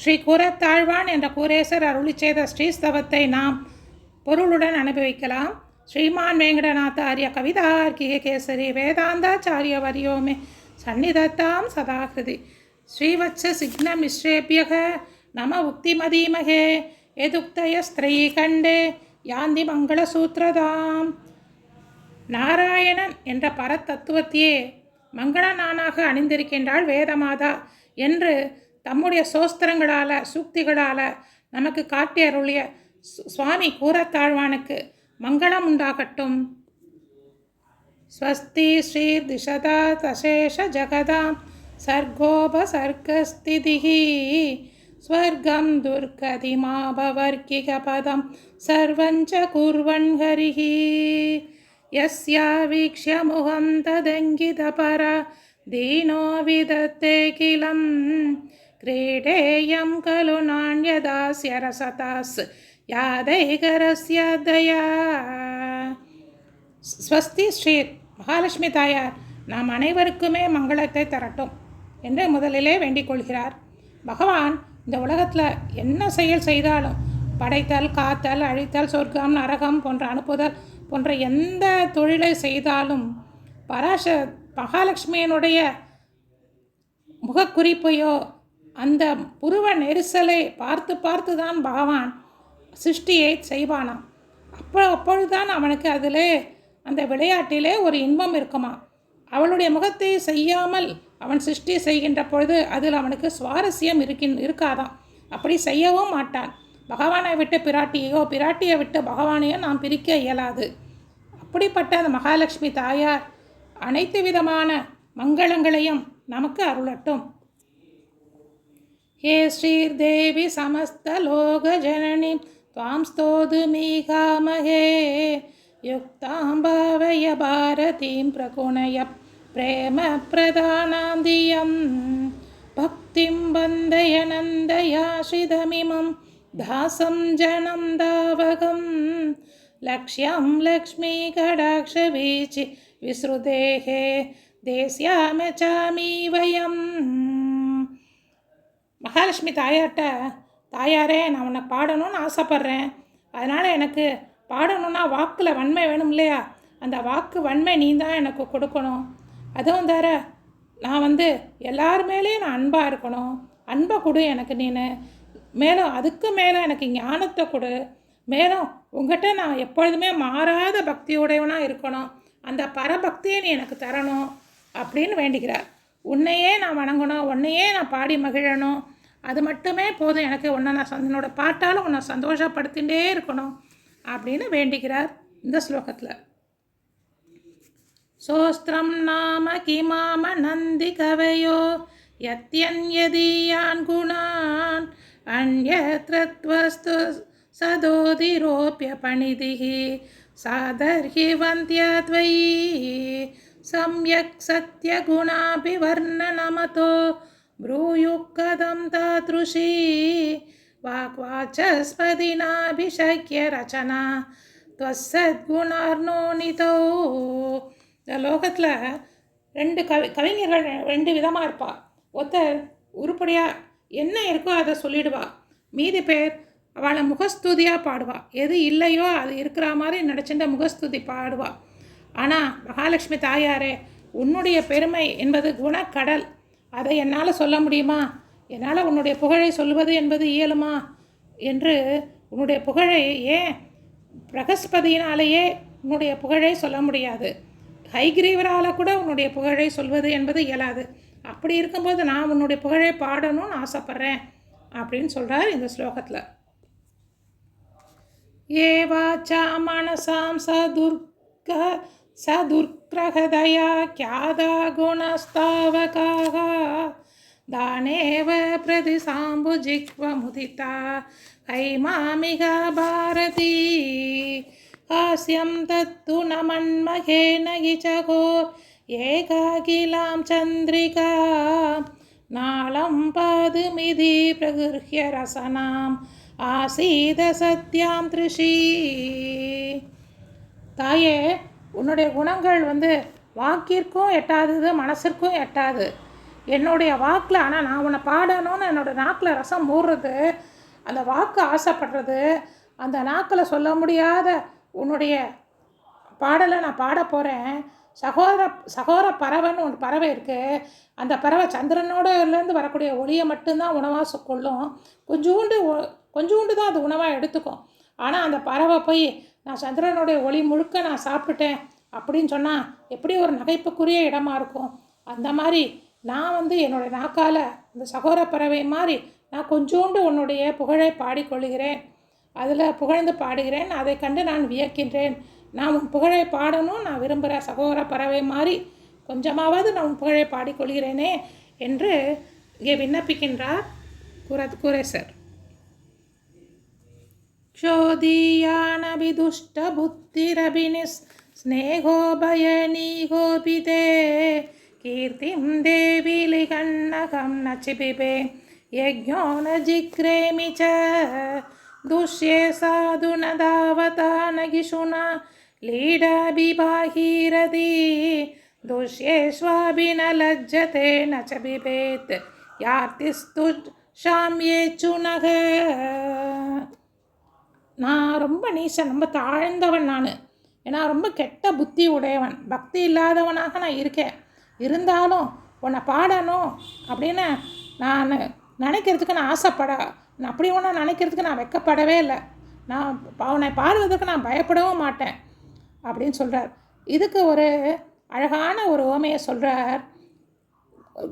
ஸ்ரீ கூரத்தாழ்வான் என்ற கூரேசர் அருளி செய்த ஸ்ரீஸ்தவத்தை நாம் பொருளுடன் அனுபவிக்கலாம். ஸ்ரீமான் வேங்கடநாத ஆரிய கவிதார்க்கிக கேசரி வேதாந்தாச்சாரிய வரியோமே சந்நிதத்தாம் சதாகிருதி. ஸ்ரீவச்ச சிக்ன மிஸ்ரேபியக நம உக்திமதீமகே எதுக்தய ஸ்திரீ கண்டே யாந்தி மங்களசூத்ரதாம் நாராயணன் என்ற பரத்தத்துவத்தையே மங்களநானாக அணிந்திருக்கின்றாள் வேதமாதா என்று தம்முடைய சோஸ்திரங்களால் சூக்திகளால் நமக்கு காட்டி அருளிய சுவாமி கூறத்தாழ்வானுக்கு மங்களம் உண்டாகட்டும். ஸ்வஸ்தி ஸ்ரீ திஷதா தசேஷ ஜகதாம் சர்கோபசர்கஸ்திதிகி ஸ்வர்கம் துர்கதிமாபவர்க்கிகபதம் சர்வஞ்ச குர்வன் ஹரிஹி யஸ்யாவீக்ஷ முகம் ததங்கிதபர தீனோ விதத்தே கிலம் क्रीडेयं खलु नान्यदास्य रसतास् यादैकरस्य दया ஸ்வஸ்தி ஸ்ரீ மகாலட்சுமி தாயார் நாம் அனைவருக்குமே மங்களத்தை தரட்டும் என்று முதலிலே வேண்டிக் கொள்கிறார் பகவான் இந்த உலகத்தில் என்ன செயல் செய்தாலும் படைத்தல் காத்தல் அழித்தல் சொர்க்கம் நரகம் போன்ற அனுப்புதல் போன்ற எந்த தொழிலை செய்தாலும் பராச மகாலட்சுமியினுடைய முகக்குறிப்பையோ அந்த புருவ நெரிசலை பார்த்து பார்த்து தான் பகவான் சிருஷ்டியை செய்வானாம். அப்போ அப்பொழுதுதான் அவனுக்கு அதிலே அந்த விளையாட்டிலே ஒரு இன்பம் இருக்குமா? அவளுடைய முகத்தை செய்யாமல் அவன் சிருஷ்டி செய்கின்ற பொழுது அதில் அவனுக்கு சுவாரஸ்யம் இருக்கின் இருக்காதாம். அப்படி செய்யவும் மாட்டான். பகவானை விட்டு பிராட்டியோ பிராட்டியை விட்டு பகவானையோ நாம் பிரிக்க இயலாது. அப்படிப்பட்ட அந்த மகாலட்சுமி தாயார் அனைத்து விதமான மங்களங்களையும் நமக்கு அருளட்டும். हे श्रीर्देवि समस्तलोकजननीं त्वां स्तोतुमीकामहे युक्तां भावय भारतीं प्रकुणय प्रेमप्रदानां धियं। भक्तिं वन्दय नन्दयाश्रितमिमं दासं जनं दावकं। लक्ष्यं लक्ष्मीकटाक्षवीचि विसृतेः देस्यामि चामी वयम् மகாலட்சுமி தாயார்கிட்ட தாயாரே நான் உன்னை பாடணும்னு ஆசைப்பட்றேன். அதனால் எனக்கு பாடணும்னா வாக்கில் வன்மை வேணும் இல்லையா? அந்த வாக்கு வன்மை நீ தான் எனக்கு கொடுக்கணும். அதுவும் தர நான் வந்து எல்லார் மேலேயும் நான் அன்பாக இருக்கணும். அன்பை கொடு எனக்கு நீ மேலும் அதுக்கு மேலே எனக்கு ஞானத்தை கொடு. மேலும் உங்ககிட்ட நான் எப்பொழுதுமே மாறாத பக்தியுடையவனாக இருக்கணும். அந்த பரபக்தியை நீ எனக்கு தரணும். அப்படின்னு வேண்டிக்கிறார். உன்னையே நான் வணங்கணும். உன்னையே நான் பாடி மகிழணும். அது மட்டுமே போதும். எனக்கு உன்னை நான் என்னோட பாட்டால் உன்னை சந்தோஷப்படுத்திகிட்டே இருக்கணும் அப்படின்னு வேண்டிக்கிறார் இந்த ஸ்லோகத்தில். சோஸ்திரம் நாம கிமாம நந்தி கவையோ யத்யன்யதீயான் குணான் அந்யத்ரத்வஸ்து சதோதிரோப்பிய பணிதிகி சாதர்ஹி வந்தியத்வயி சம்யக் சத்யகுணாபி வர்ணநமதோ कथं तादृशी वाक्वाचस्पदिनाभिषक्य रचना त्वस्सद्गुणार्णोनितौ இந்த லோகத்தில் ரெண்டு கவி கவிஞர்கள் ரெண்டு விதமாக இருப்பா ஒருத்தர் உருப்படியாக என்ன இருக்கோ அதை சொல்லிடுவா மீதி பேர் அவளை முகஸ்துதியாக பாடுவா எது இல்லையோ அது இருக்கிற மாதிரி நடிச்சுட்ட முகஸ்துதி பாடுவா ஆனால் மகாலட்சுமி தாயாரே உன்னுடைய பெருமை என்பது குணக்கடல் அதை என்னால் சொல்ல முடியுமா? என்னால் உன்னுடைய புகழை சொல்வது என்பது இயலுமா? என்று உன்னுடைய புகழை ஏன் பிரகஸ்பதியினாலேயே உன்னுடைய புகழை சொல்ல முடியாது? ஹைகிரீவரால் கூட உன்னுடைய புகழை சொல்வது என்பது இயலாது. அப்படி இருக்கும்போது நான் உன்னுடைய புகழை பாடணும்னு ஆசைப்பட்றேன் அப்படின்னு சொல்கிறார் இந்த ஸ்லோகத்தில். ஏ வாச்சா மனசாம் துர்க स दुर्ग्रहदया ख्यादा गुणस्तावकाः दानेव प्रतिसाम्बुजिह्वमुदिता हैमामिगा भारती हास्यं दत्तु न मन्महेन गिचको एकाकिलां चन्द्रिका नालं पादुमिधि प्रगृह्य रसनाम् आसीद सत्यां तृषी तये உன்னுடைய குணங்கள் வந்து வாக்கிற்கும் எட்டாதது மனசிற்கும் எட்டாது. என்னுடைய வாக்கில் ஆனால் நான் உன்னை பாடணும்னு என்னோடய நாக்கில் ரசம் ஊறுறது அந்த வாக்கு ஆசைப்படுறது அந்த நாக்கில் சொல்ல முடியாத உன்னுடைய பாடலை நான் பாட போகிறேன் சகோதர சகோதர பறவைன்னு ஒன்று பறவை இருக்குது அந்த பறவை சந்திரனோடலேருந்து வரக்கூடிய ஒளியை மட்டும்தான் உணவாக கொள்ளும். கொஞ்சூண்டு கொஞ்சோண்டு கொஞ்சூண்டு தான் அது உணவாக எடுத்துக்கும். ஆனால் அந்த பறவை போய் நான் சந்திரனுடைய ஒளி முழுக்க நான் சாப்பிட்டுட்டேன் அப்படின்னு சொன்னால் எப்படி ஒரு நகைப்புக்குரிய இடமா இருக்கும்? அந்த மாதிரி நான் வந்து என்னுடைய நாக்கால் இந்த சகோர பறவை மாதிரி நான் கொஞ்சோண்டு உன்னுடைய புகழை பாடிக்கொள்கிறேன். அதில் புகழ்ந்து பாடுகிறேன். அதை கண்டு நான் வியக்கின்றேன். நான் உன் புகழை பாடணும். நான் விரும்புகிற சகோதர பறவை மாதிரி கொஞ்சமாவது நான் உன் புகழை பாடிக்கொள்கிறேனே என்று இங்கே விண்ணப்பிக்கின்றார் குர குரேசர். ചോദീയാണഭി ദുഷ്ടബുദ്ധിരഭിനി സ്നേഹോഭയനീഹോപിതേ. കീർത്തിം ദേവി ലിഖണ്ണകം നചിപിബേ യജ്ഞോ ന ജിക്രേമി ച. ദുഷ്യേ സാധുനദാവതാനകിഷുണ. ലീഡാഭിബാഹീരതി ദുഷ്യേഷ്വാഭിന ലജ്ജത്തെ ന ച ബിഭേത് യാർത്തിസ്തു ശാമ്യേച്ചുനഹ நான் ரொம்ப நீசன் ரொம்ப தாழ்ந்தவன் நான். ஏன்னா ரொம்ப கெட்ட புத்தி உடையவன். பக்தி இல்லாதவனாக நான் இருக்கேன். இருந்தாலும் உன்னை பாடணும் அப்படின்னு நான் நினைக்கிறதுக்கு நான் ஆசைப்பட நான் அப்படி ஒன்று நினைக்கிறதுக்கு நான் வெக்கப்படவே இல்லை. நான் அவனை உன்னை பாடுவதற்கு நான் பயப்படவும் மாட்டேன் அப்படின்னு சொல்கிறார் இதுக்கு ஒரு அழகான ஒரு ஓமையை சொல்கிறார்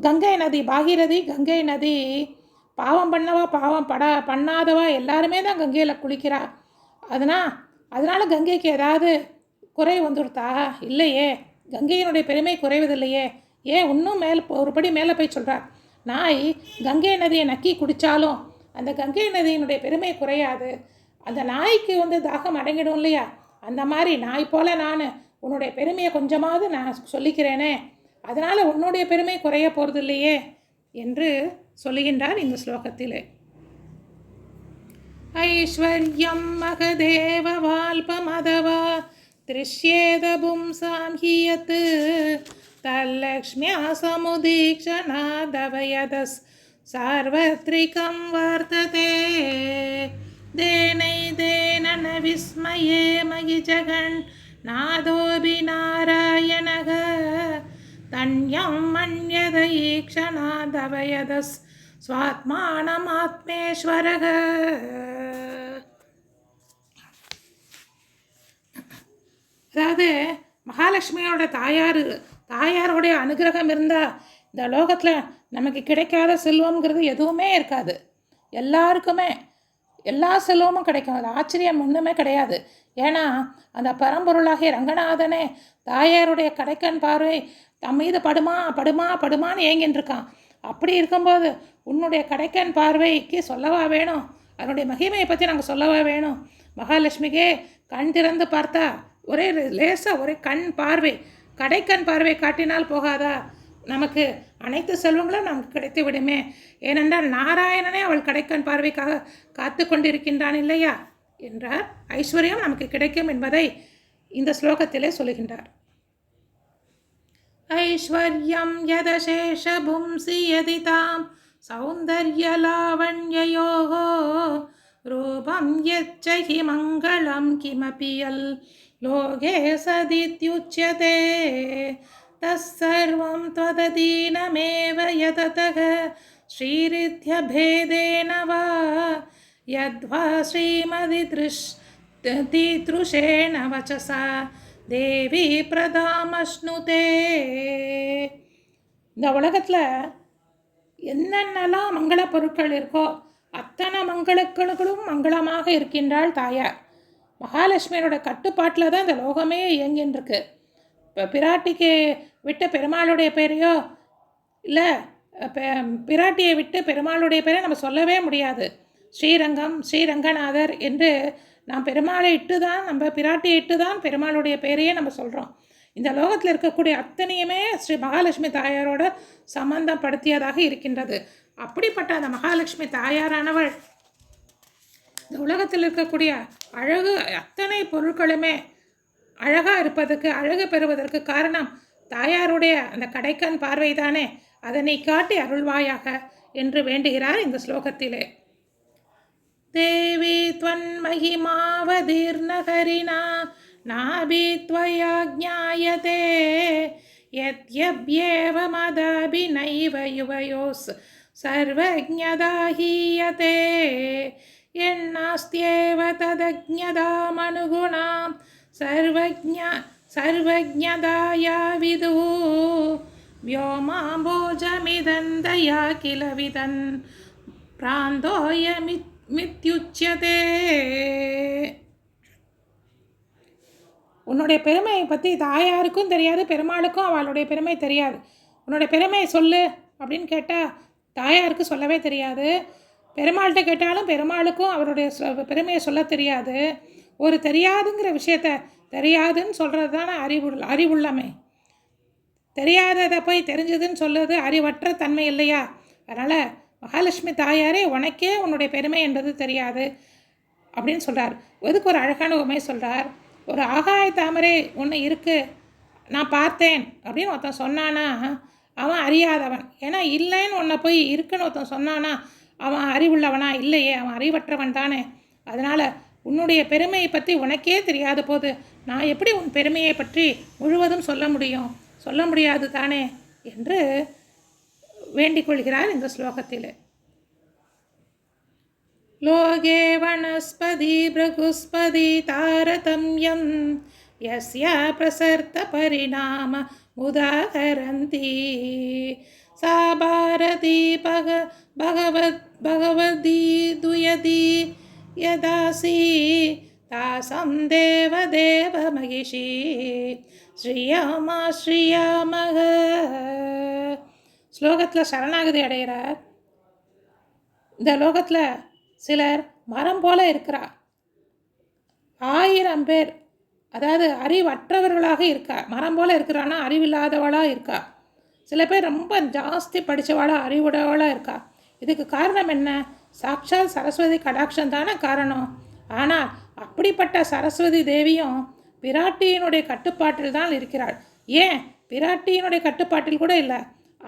கங்கை நதி பாகீரதி கங்கை நதி பாவம் பண்ணவா பாவம் பட பண்ணாதவா எல்லாருமே தான் கங்கையில் குளிக்கிறா. அதனால் அதனால் கங்கைக்கு ஏதாவது குறை வந்துடுதா இல்லையே. கங்கையினுடைய பெருமை குறைவதில்லையே. ஏன் இன்னும் மேல் ஒரு படி மேலே போய் சொல்கிறார் நாய் கங்கை நதியை நக்கி குடித்தாலும் அந்த கங்கை நதியினுடைய பெருமை குறையாது. அந்த நாய்க்கு வந்து தாகம் அடங்கிடும் இல்லையா? அந்த மாதிரி நாய் போல் நான் உன்னுடைய பெருமையை கொஞ்சமாவது நான் சொல்லிக்கிறேனே. அதனால் உன்னுடைய பெருமை குறைய போகிறது இல்லையே என்று சொல்லுகின்றார் இந்த ஸ்லோகத்திலே. ஐஸ்வர்யம் மகதேவ வால்பமதவா திருஷ்யேத பும்சாம் ஹியத் தல்லக்ஷ்மியா சமுதீக்ஷணாதவயதஸ் சார்வத்ரிகம் வர்த்ததே. தேனைதேன ந விஸ்மயே மகி ஜகன் நாதோபி நாராயணக தன்யம் மன்யத ஈக்ஷணாதவயதஸ் ஸ்வாத்மானமாத்மேஸ்வரக அதாவது மகாலட்சுமியோட தாயார் தாயாரோடைய அனுகிரகம் இருந்தால் இந்த லோகத்தில் நமக்கு கிடைக்காத செல்வம்ங்கிறது எதுவுமே இருக்காது. எல்லாருக்குமே எல்லா செல்வமும் கிடைக்கும். அது ஆச்சரியம் ஒன்றுமே கிடையாது. ஏன்னா அந்த பரம்பொருளாகிய ரங்கநாதனே தாயாருடைய கடைக்கண் பார்வை தம் மீது படுமா படுமா படுமான்னு ஏங்கின்னு இருக்கான். அப்படி இருக்கும்போது உன்னுடைய கடைக்கண் பார்வைக்கு சொல்லவா வேணும்? அதனுடைய மகிமையை பற்றி நாங்கள் சொல்லவா வேணும்? மகாலட்சுமிக்கே கண் திறந்து பார்த்தா ஒரே லேசாக ஒரே கண் பார்வை. கடைக்கண் பார்வை காட்டினால் போகாதா? நமக்கு அனைத்து செல்வங்களும் நமக்கு கிடைத்து விடுமே ஏனென்றால் நாராயணனே அவள் கடைக்கண் பார்வைக்காக காத்து கொண்டிருக்கின்றான் இல்லையா என்றார் ஐஸ்வர்யம் நமக்கு கிடைக்கும் என்பதை இந்த ஸ்லோகத்திலே சொல்லுகின்றார் ऐश्वर्यं यदशेषभुंसि यदि तां सौन्दर्यलावण्ययोः रूपं यच्च हि मङ्गलं किमपि यल् लोके सदित्युच्यते तस्सर्वं त्वदधीनमेव यततः श्रीरित्यभेदेन वा यद्वा श्रीमदिदृश् तीतृषेण वचसा தேவி பிரதாமஷ்ணுதே இந்த உலகத்தில் என்னென்னலாம் மங்கள பொருட்கள் இருக்கோ அத்தனை மங்களக்களும் மங்களமாக இருக்கின்றாள் தாயார் மகாலட்சுமியோட கட்டுப்பாட்டில் தான் இந்த லோகமே இயங்கின்னு இருக்கு இப்போ பிராட்டிக்கு விட்ட பெருமாளுடைய பேரையோ? இல்லை பிராட்டியை விட்டு பெருமாளுடைய பேரை நம்ம சொல்லவே முடியாது. ஸ்ரீரங்கம் ஸ்ரீரங்கநாதர் என்று நாம் பெருமாளை இட்டு தான் நம்ம பிராட்டியை இட்டு தான் பெருமாளுடைய பேரையே நம்ம சொல்கிறோம் இந்த லோகத்தில் இருக்கக்கூடிய அத்தனையுமே ஸ்ரீ மகாலட்சுமி தாயாரோட சம்பந்தப்படுத்தியதாக இருக்கின்றது. அப்படிப்பட்ட அந்த மகாலட்சுமி தாயாரானவள் இந்த உலகத்தில் இருக்கக்கூடிய அழகு அத்தனை பொருட்களுமே அழகாக இருப்பதற்கு அழகு பெறுவதற்கு காரணம் தாயாருடைய அந்த கடைக்கண் பார்வை தானே அதனை காட்டி அருள்வாயாக என்று வேண்டுகிறார் இந்த ஸ்லோகத்திலே தேவி त्वन्महिमावदीर्णकरिणा नाभि त्वया ज्ञायते यद्यप्येवमदाभिनैव युवयोस् सर्वज्ञदाहीयते यन्नास्त्येव तदज्ञदामनुगुणां सर्वज्ञ सर्वज्ञदाया विदुः व्योमाम्बोजमिदन्तया किल विदन् பிராந்தோயமித்யுச்சியதே உன்னுடைய பெருமையை பற்றி தாயாருக்கும் தெரியாது பெருமாளுக்கும் அவளுடைய பெருமை தெரியாது உன்னுடைய பெருமையை சொல்லு அப்படின்னு கேட்டால் தாயாருக்கு சொல்லவே தெரியாது பெருமாள்கிட்ட கேட்டாலும் பெருமாளுக்கும் அவருடைய சொ- பெருமையை சொல்ல தெரியாது ஒரு தெரியாதுங்கிற விஷயத்த தெரியாதுன்னு சொல்கிறது தானே அறிவுள்ள அறிவுள்ளமை. தெரியாததை போய் தெரிஞ்சதுன்னு சொல்லுறது அறிவற்ற தன்மை இல்லையா? அதனால் மகாலட்சுமி தாயாரே உனக்கே உன்னுடைய பெருமை என்பது தெரியாது அப்படின்னு சொல்கிறார் எதுக்கு ஒரு அழகான உண்மை சொல்கிறார் ஒரு ஆகாய தாமரை ஒன்று இருக்குது நான் பார்த்தேன் அப்படின்னு ஒருத்தன் சொன்னானா அவன் அறியாதவன். ஏன்னா இல்லைன்னு உன்னை போய் இருக்குன்னு ஒருத்தன் சொன்னானா அவன் அறிவுள்ளவனா? இல்லையே அவன் அறிவற்றவன் தானே. அதனால் உன்னுடைய பெருமையை பற்றி உனக்கே தெரியாத போது நான் எப்படி உன் பெருமையை பற்றி முழுவதும் சொல்ல முடியும்? சொல்ல முடியாது தானே? என்று வேண்டிக் கொள்கிறார் இந்த ஸ்லோகத்தில். லோகே வனஸ்பதி பிரகுஸ்பதி தாரதம்யம். யஸ்யா பிரசர்த்த பரிணாம உதாகரந்தி சா பாரதி பக பகவத் பகவதி துயதி यदासि तासां देवदेवमहिषी ஸ்ரீயாமா ஸ்ரீயாமக ஸ்லோகத்தில் சரணாகதி அடைகிறார் இந்த லோகத்தில் சிலர் மரம் போல இருக்கிறா ஆயிரம் பேர் அதாவது அறிவற்றவர்களாக இருக்கா மரம் போல இருக்கிறான்னா அறிவில்லாதவளாக இருக்கா சில பேர் ரொம்ப ஜாஸ்தி படித்தவளா அறிவுடையவளாக இருக்கா இதுக்கு காரணம் என்ன சாக்ஷாத் சரஸ்வதி கடாட்சம் தானே காரணம். ஆனால் அப்படிப்பட்ட சரஸ்வதி தேவியும் பிராட்டியினுடைய கட்டுப்பாட்டில் தான் இருக்கிறாள். ஏன்? பிராட்டியினுடைய கட்டுப்பாட்டில் கூட இல்லை.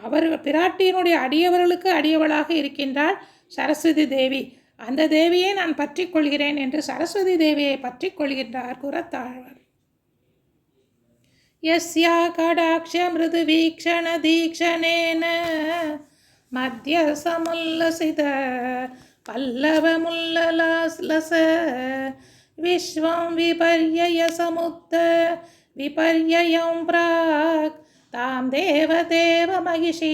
அவர் பிராட்டியினுடைய அடியவர்களுக்கு அடியவளாக இருக்கின்றாள் சரஸ்வதி தேவி. அந்த தேவியை நான் பற்றி கொள்கிறேன் என்று சரஸ்வதி தேவியை பற்றி கொள்கின்றார் தீக்ஷணேன மத்திய சமுல்லசித பல்லவ మధ్య விஸ்வம் పల్లవముల్లలాస్లస சமுத்த విపర్యయ பிராக் విపర్యయం ప్రాక్ తాం దేవదేవ మహిషీ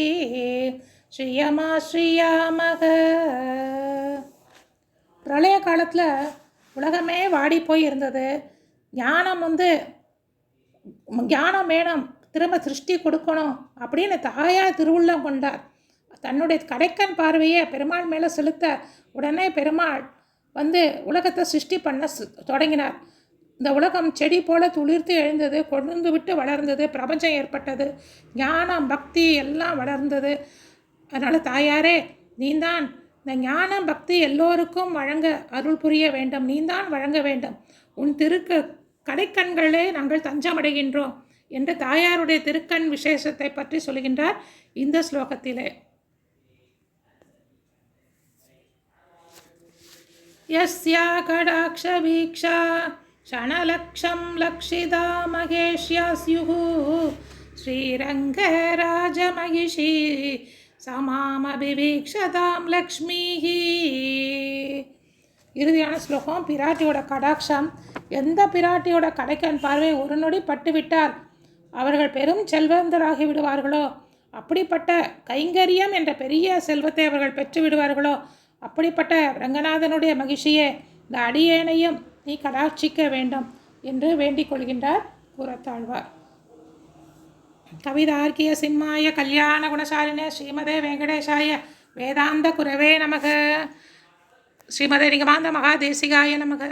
ஸ்ரீயமாஸ்ரீயாமக பிரளய காலத்தில் உலகமே வாடி போயிருந்தது. ஞானம் வந்து ஞானம் வேணும் திரும்ப சிருஷ்டி கொடுக்கணும் அப்படின்னு தாயார் திருவுள்ளம் கொண்டார். தன்னுடைய கடைக்கன் பார்வையை பெருமாள் மேலே செலுத்த உடனே பெருமாள் வந்து உலகத்தை சிருஷ்டி பண்ண தொடங்கினார். இந்த உலகம் செடி போல துளிர்த்து எழுந்தது கொழுந்து விட்டு வளர்ந்தது பிரபஞ்சம் ஏற்பட்டது ஞானம் பக்தி எல்லாம் வளர்ந்தது. அதனால் தாயாரே நீந்தான். இந்த ஞானம் பக்தி எல்லோருக்கும் வழங்க அருள் புரிய வேண்டும். நீந்தான் வழங்க வேண்டும். உன் திருக்கு கடைக்கண்களே நாங்கள் தஞ்சமடைகின்றோம் என்று தாயாருடைய திருக்கண் விசேஷத்தை பற்றி சொல்கின்றார் இந்த ஸ்லோகத்திலே. यस्या कडाक्षवीक्षा क्षणलक्षं लक्षिता महेश्या स्युः श्रीरङ्गराजमहिषी சமாமபிவீக்ஷதாம் லக்ஷ்மிஹ இறுதியான ஸ்லோகம் பிராட்டியோட கடாட்சம் எந்த பிராட்டியோட கடைக்கன் பார்வை ஒரு நொடி பட்டுவிட்டால் அவர்கள் பெரும் செல்வந்தராகி விடுவார்களோ அப்படிப்பட்ட கைங்கரியம் என்ற பெரிய செல்வத்தை அவர்கள் பெற்று விடுவார்களோ அப்படிப்பட்ட ரங்கநாதனுடைய மகிழ்ச்சியே இந்த அடியேனையும் நீ கடாட்சிக்க வேண்டும் என்று வேண்டிக் கொள்கின்றார் கூறத்தாழ்வார். கவிதார்க்கிய சிம்மாய கல்யாண குணசாலினே ஸ்ரீமதே வெங்கடேஷாய வேதாந்த குரவே நமக. ஸ்ரீமதே நிகமாந்த மகாதேசிகாய நமக.